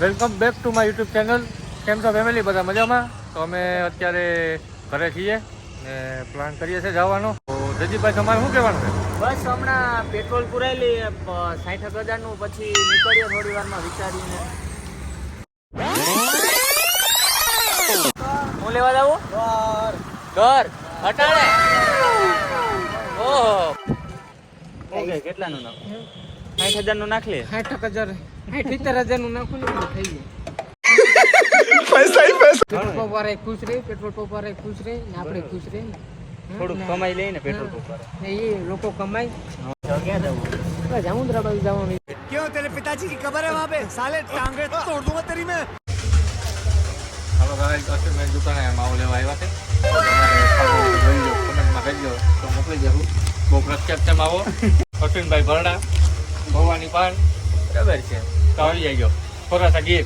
Welcome back to my YouTube channel કેમ છો family બધા મજામાં? તો અમે અત્યારે ઘરે છીએ ને પ્લાન કરીએ છીએ જવાનો. તો જજીભાઈ તમારે શું કહેવાનું છે? બસ હમણાં પેટ્રોલ પુરાયેલી સાઠ હજારનું પછી નીકળીએ થોડી વારમાં વિચારીને. હું લેવા જાવું ઘર. હટાડે ઓહો. ઓકે કેટલાનું નાખ સાઠ હજારનું નાખ લે. સાઠ હજાર સિત્તેર હજારનું નાખું ને થઈ જાય. પેટ્રોલ પંપ વાળા ખુશ રહે પેટ્રોલ પંપ વાળા ખુશ રહે ને આપણે ખુશ રહે. ને થોડુંક કમાઈ પેટ્રોલ પંપ ને એ લોકો કમાય. ક્યાં જવું? જામુંદ્રા બાજુ જવાનું. હાલો ગાઈસ અશ્વિનભાઈ દુકાને માવો લેવા આવ્યા છે. તમારે ખાવું હોય તો જોઈ લો કમેન્ટમાં કહેજો તો મોકલી દેવું બહુ પ્રખ્યાત છે માવો. અશ્વિનભાઈ ભરડા. ભવાની પાન. બરાબર છે. તો આવી જજો થોડા ગીર.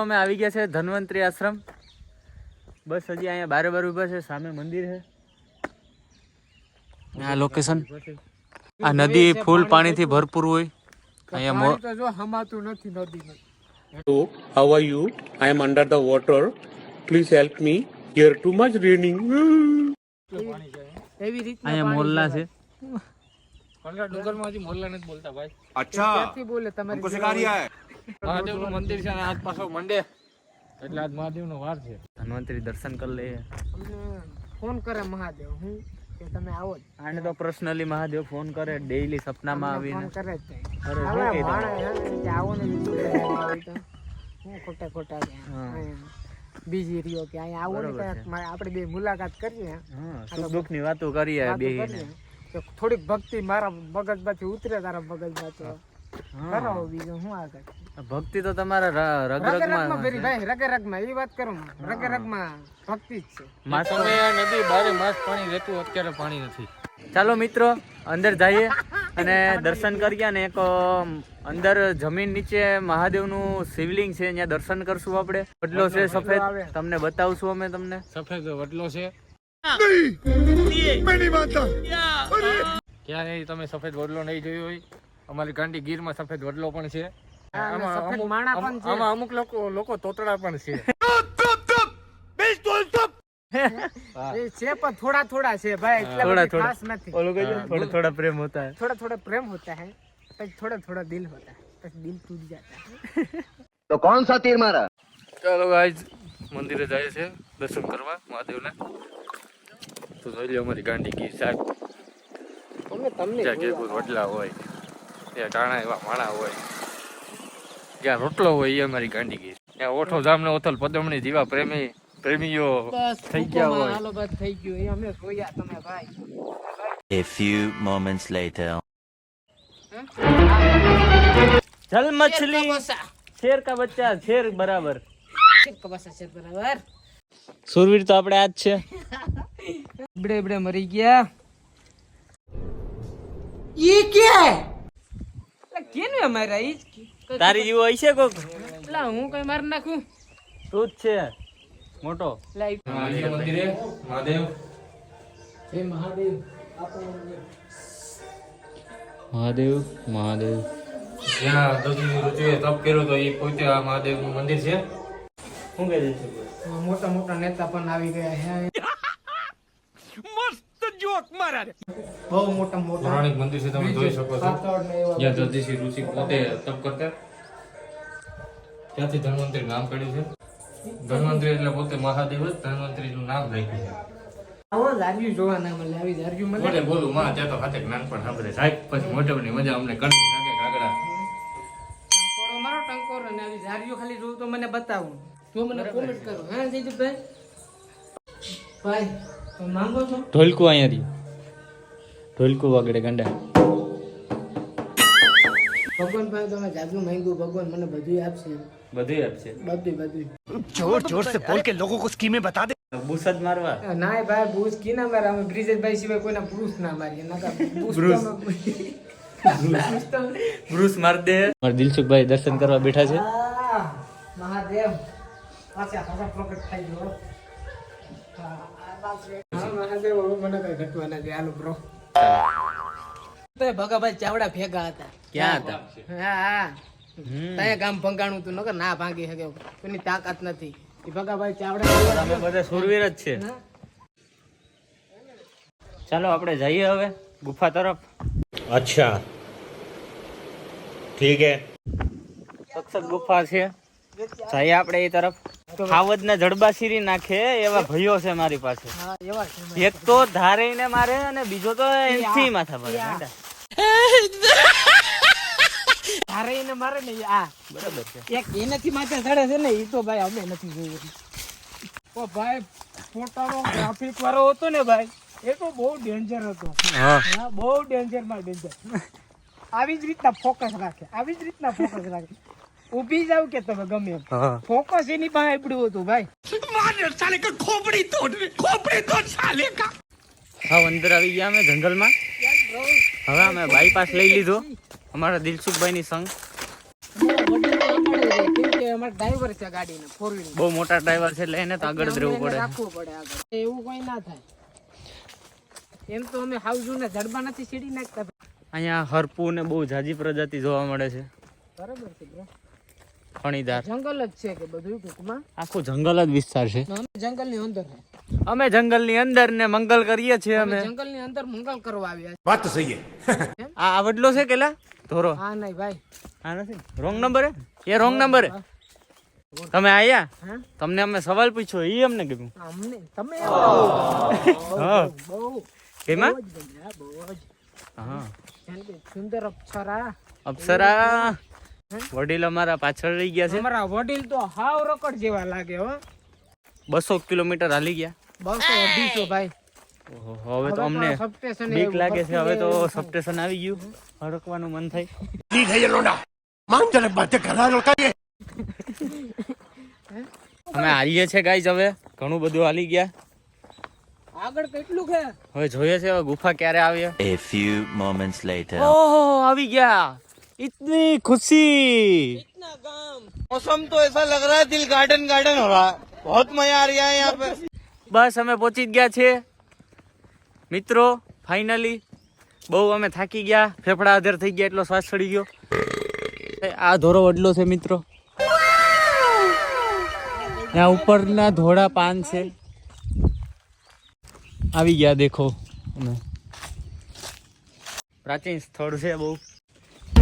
મિત્રો અમે આવી ગયા છે ધન્વંતરી આશ્રમ. બસ હજી અહીંયા બારે બાર ઊભા છે સામે મંદિર છે. આ લોકેશન આ નદી ફૂલ પાણીથી ભરપૂર હોય. અહીંયા જો હમાતું નથી નદી તો how are you I am under the water please help me here too much raining એવી રીતના અહીંયા મોલ્લા છે. ડુંગરમાં હજી મોલ્લા નથી બોલતા ભાઈ. ક્યાંથી બોલે તમારી મહાદેવનું મંદિર છે અને આજ પાછો મંડે. એટલે આજ મહાદેવનો વાર છે. ધન્વંતરી દર્શન કરી લઈએ. ફોન કરે મહાદેવ હું કે તમે આવો આને તો પર્સનલી મહાદેવ ફોન કરે ડેઈલી સપનામાં આવીને. ફોન કરે જ અરે શું કીધું? માણસ હે ને કે આવો ને બીજું હું ખોટા ખોટા રહ્યો કે અહીંયા આવો ને આપણે બે મુલાકાત કરીએ. સુખ દુઃખની વાતો કરીએ. કે થોડીક ભક્તિ મારા મગજમાંથી ઉતરે તારા મગજમાં તો હા. બીજું હું આગળ? ભક્તિ તો તમારા રગ રગે રગમાં ભરી ભાઈ રગ રગમાં એ વાત કરું રગ રગમાં ભક્તિ જ છે. માસમે નદી બારે માસ પાણી રહેતું અત્યારે પાણી નથી. ચાલો મિત્રો અંદર જઈએ અને દર્શન કરીએ અને એક અંદર જમીન નીચે મહાદેવનું શિવલિંગ છે ત્યાં દર્શન કરશું આપણે. વડલો છે સફેદ તમને બતાવશું અમે તમને. સફેદ વડલો છે. ક્યારે તમે સફેદ વડલો નહીં જોયો હોય? અમારી ગાંડી ગીરમાં સફેદ વડલો પણ છે. અમુક લોકો તોતડા પણ છે. થોડા થોડા છે ચાલો ગાઈસ મંદિરે જાય છે દર્શન કરવા મહાદેવના. તો જોઈ લો અમારી ગાંડી ગીર સાહેબ. તમને વડલા હોય. ત્યાં ટાણા એવા માણા હોય. જ્યાં રોટલો હોય એ અમારી ગાંડી ગઈ ત્યાં ઓઠો જામને ઓથલ પદમણી જીવા પ્રેમી પ્રેમીઓ થઈ ગયા હોય. હાલો બસ થઈ ગયું. એ અમે જોયા તમે ભાઈ. A few moments later. જલ મછલી. શેર કા બચ્ચા શેર બરાબર. કબાસા છે બરાબર. સુરવીર તો આપણે આજ છે. બડે બડે મરી ગયા. ઈ કે? કેનું અમારા ઈ તારી જેવો હશે કોક? એટલે હું કઈ માર નાખું? તું જ છે. મોટો. લાઈટ મંદિરે મહાદેવ. હે મહાદેવ મહાદેવ મહાદેવ. જ્યાં દગી ઋતુએ તપ કર્યો તો એ પોતે આ મહાદેવનું મંદિર છે. શું કહે છે મોટા મોટા નેતા પણ આવી ગયા બહુ મોટા મોટા પૌરાણિક મંદિર છે તમે જોઈ શકો છો. ને જ્યાં જગદીશી ઋષિ પોતે તપ કરતા. ત્યાંથી ધન્વંતરી નામ પડ્યું છે. ધન્વંતરી એટલે પોતે મહાદેવ જ ધન્વંતરીનું નામ રાખ્યું છે. આવો ધાર્યું જોવા ના મળે આવી ધાર્યું મળે મોટે બોલું માં ત્યાં તો હાથે નાનપણ સાંભળે. સાહેબ પછી મોટેની મજા અમને લાગે કાગડા. ટંકોરો મારો ટંકોરો ને આવી ખાલી જોઉં તો મને બતાવું. જો મને કોમેન્ટ કરો. હા જયદીપભાઈ? ભાઈ તમે માંગો છો? ઢોલકું અહીંયા ઢોલકું વગડે ગંડા. ભગવાન પાસે તમે જાજુ માંગ્યું ભગવાન મને બધું આપશે. બધું આપશે. બધું બધું બુસ જ મારવા. ના ભાઈ બૂસ કી ના મારે? અમે બ્રિજેશભાઈ સિવાય કોઈના પુરુષ ના મારીએ. ના બૂસ તો બ્રુસ. બ્રુસ. માર દે. મારા દિલસુખભાઈ દર્શન કરવા બેઠા છે. આ, મહાદેવ. પાછા પાછા પ્રગટ થઈ ગયો. મહાદેવ મને કઈ ઘટવા નથી હાલો બ્રો. ભગાભાઈ ચાવડા ભેગા હતા. ક્યાં હતા? હા ગામ ભંગાણું તું નકર ના ભાંગી શકે કોઈની તાકાત નથી. ભગાભાઈ ચાવડા અમે બધા સુરવીર જ છે. ચાલો આપણે જઈએ હવે ગુફા તરફ. અચ્છા. ઠીક હે. સખસક ગુફા છે. જઈએ આપણે એ તરફ. ખાવદ ને જડબા સીરી નાખે એવા ભયો છે મારી પાસે. એક તો ધારે મારે અને બીજો તો એનથી માથા પર ગાંડા. તારે મારે ને આ. બરાબર છે. એક એનાથી માથે ચડે છે ને એ તો ભાઈ અમે નથી જોયું. ઓ ભાઈ ફોટાનો ગ્રાફિક વાળો હતો ને ભાઈ એ તો બહુ ડેન્જર હતો. હા. હા બહુ ડેન્જરમાં ડેન્જર આવી જ રીતના ફોકસ રાખે આવી જ રીતના ફોકસ રાખે. ઊભી જાવ કે તમે ગમે ફોકસ એની પાસે આપડ્યું હતું ભાઈ. હા અંદર આવી ગયા અમે જંગલમાં. હવે અમે બાયપાસ લઈ લીધો. અમારા દિલસુખભાઈ ની સંગ. કેમ કે અમારે ડ્રાઈવર છે ગાડીનો ફોર વ્હીલર બહુ મોટા ડ્રાઈવર છે એટલે એને તો આગળ જ રહેવું પડે. આગળ એવું કોઈ ના થાય. એમ તો અમે હાઉઝુ ને જડબા નથી સીડી નાખતા. અહીંયા હરપુ ને બહુ જાજી પ્રજાતિ જોવા મળે છે. બરાબર છે. ફણીદાર. જંગલ જ છે કે બધું ટૂંકમાં? આખું જંગલ જ વિસ્તાર છે. જંગલની અંદર અમે જંગલની અંદર ને મંગલ કરીએ છીએ અમે જંગલની અંદર મંગલ કરવા આવ્યા વાત સહી આ આવડલો છે કેલા? ધોરો. હા નહીં ભાઈ. હા નથી. રોંગ નંબર એ રોંગ નંબર હે? તમે આયા? તમને અમે સવાલ પૂછ્યો એ અમને કીધું. અમને? તમે બહુ કેમાં? બહુ જ હા. સુંદર અપ્સરા. અપ્સરા. વડીલ અમારા પાછળ રહી ગયા છે. અમારા વડીલ તો હાવ રકડ જેવા લાગે હો. બસો કિલોમીટર હાલી ગયા. બસો અઢીસો ભાઈ. હવે તો અમને બીક લાગે છે હવે તો સબસ્ટેશન આવી ગયું. હડકવાનું મન થાય. દી થઈ લોડા માન જરે બાતે ઘરા રોકાઈએ અમે હાલીએ છે ગાઈઝ હવે. ઘણું બધું હાલી ગયા. આગળ કેટલું છે? હવે જોઈએ છે હવે ગુફા ક્યારે આવી એ ફ્યુ મોમેન્ટ્સ લેટર ઓહો આવી ગયા. इतनी खुशी मौसम तो ऐसा लग रहा है दिल गार्डन गार्डन हो रहा है बहुत मजा आ रहा है यहाँ पे બસ અમે પહોંચી જ ગયા છે મિત્રો ફાઇનલી બહુ અમે થાકી ગયા ફેફડા આધેર થઈ ગયા એટલો શ્વાસ ચડી ગયો એ આ ધોરો વડલો છે મિત્રો ત્યાં ઉપરના ધોળા પાન છે આવી ગયા દેખો અમે પ્રાચીન સ્થળ છે બહુ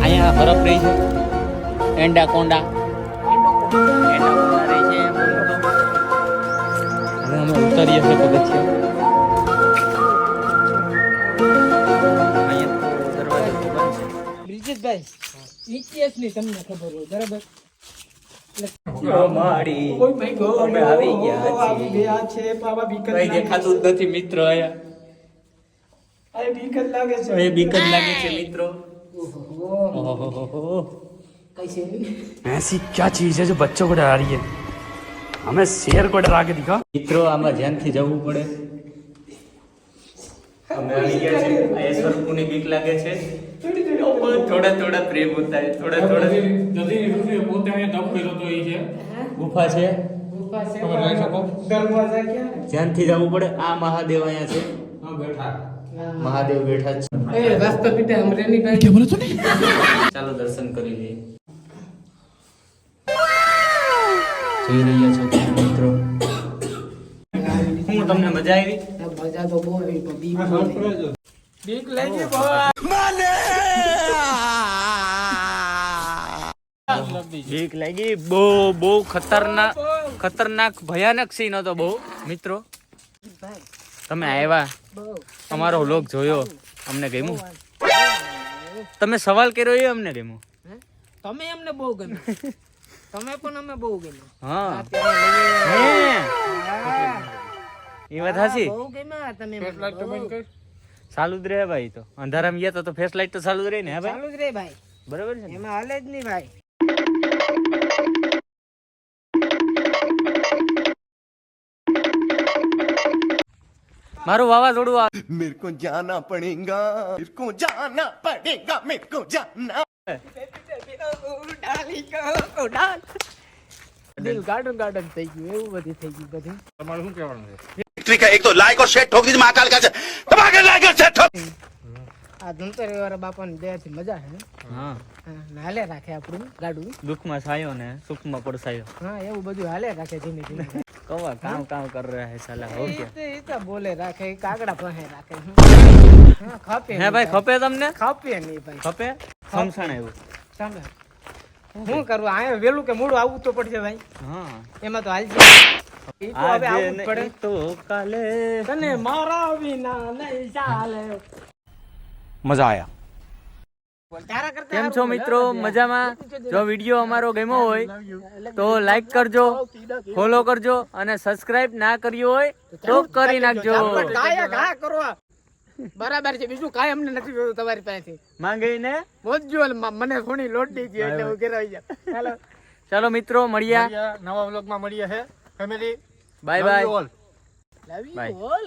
અહીંયા બરફ રહી છે. એંડા કોંડા. એંડા કોંડા રહી છે. હવે અમે ઉતરીએ છીએ પગથિયા. બ્રિજેશભાઈ ઇતિહાસની તમને ખબર હોય બરાબર? દેખાતું નથી મિત્રો અહીંયા. લાગે છે મિત્રો. ઓહોહોહો. કઈ છે નહીં. ऐसी क्या चीज है जो बच्चों को डरा रही है हमें शेर को डरा के दिखा મિત્રો આમાં ધ્યાનથી જવું પડે અમે આવી ગયા છે આ ઈશ્વરપુની બીક લાગે છે થોડા થોડા પ્રેમ હોતા है થોડા થોડા ગુફા છે ગુફા છે દરવાજા ક્યાં ધ્યાનથી જવું પડે આ મહાદેવ અહીંયા છે મહાદેવ બેઠા છે. એ રાસ્તા પીતે હમરે ની? ભાઈ ચાલો દર્શન કરી લઈએ. જોઈ રહ્યા છો મિત્રો? હું તમને મજા આવી? મજા તો બહુ આવી પણ બીક લાગી. બીક લાગી મને! બીક લાગી બહુ બહુ ખતરનાક ખતરનાક ભયાનક સીન હતો બહુ મિત્રો. તમે આવ્યા બહુ અમારો લોક જોયો. અમને ગમ્યું. તમે સવાલ કર્યો એ અમને ગમ્યું. તમે અમને બહુ ગમે તમે પણ અમે બહુ ગમ્યું. હા. એ વાત હાસી બહુ ગમ્યા તમે. ચાલુ જ રહે ભાઈ તો. અંધારામાં ગયા તો તો ફેસ લાઈટ તો ચાલુ જ રહે ને ભાઈ? ચાલુ જ રહે ભાઈ. બરાબર છે એમાં હાલે જ નહીં ભાઈ. મારું વાવાઝોડું આવે મેરે કો જાના પડેગા મેરે કો જાના પડેગા મેરે કો જાના. દિલ ગાર્ડન ગાર્ડન થઈ ગયું એવું બધું થઈ ગયું બધું. તમારું શું કહેવાનું છે? ટ્રીક એક તો લાઈક ઓર શેર ઠોક દીધી મહાકાલ કા છે. તમારે લાઈક ઓર શેર ઠોક આ ધંતરી વાળા બાપાની દયા થી મજા હે. હા હાલે રાખે આપણું ગાડું. દુઃખમાં સાયો ને સુખમાં પડસાયો હા એવું બધું હાલે રાખે ધીમે ધીમે. કવા કામ કામ કર રહ્યા હે સાલા હો કે? એ બોલે રાખે કાગડા પાસે રાખે. હા ખપે હે ભાઈ ખપે તમને? ખપે નહીં ભાઈ. ખપે? સમસણ એવું સામે હું કરું? આયા વેલું કે મૂળ આવું તો પડજે ભાઈ. હા. એમાં તો હાલજે તને મારા વિના નહીં ચાલે. મજા આયા. કેમ છો મિત્રો? મજામાં? જો વીડિયો અમારો ગમ્યો હોય તો લાઈક કરજો ફોલો કરજો અને સબસ્ક્રાઇબ ના કર્યો હોય તો કરી નાખજો. પણ કાયા ઘા કરો બરાબર છે. બીજું કાંઈ અમને નથી જોયું તમારી પાસેથી. માંગીને? મોજજો ને મને થોડી લોટ દીધી એટલે હું ઘેર જાય ચાલો. ચાલો મિત્રો મળ્યા નવા વ્લોગમાં મળીએ છે family bye bye love Bye. You all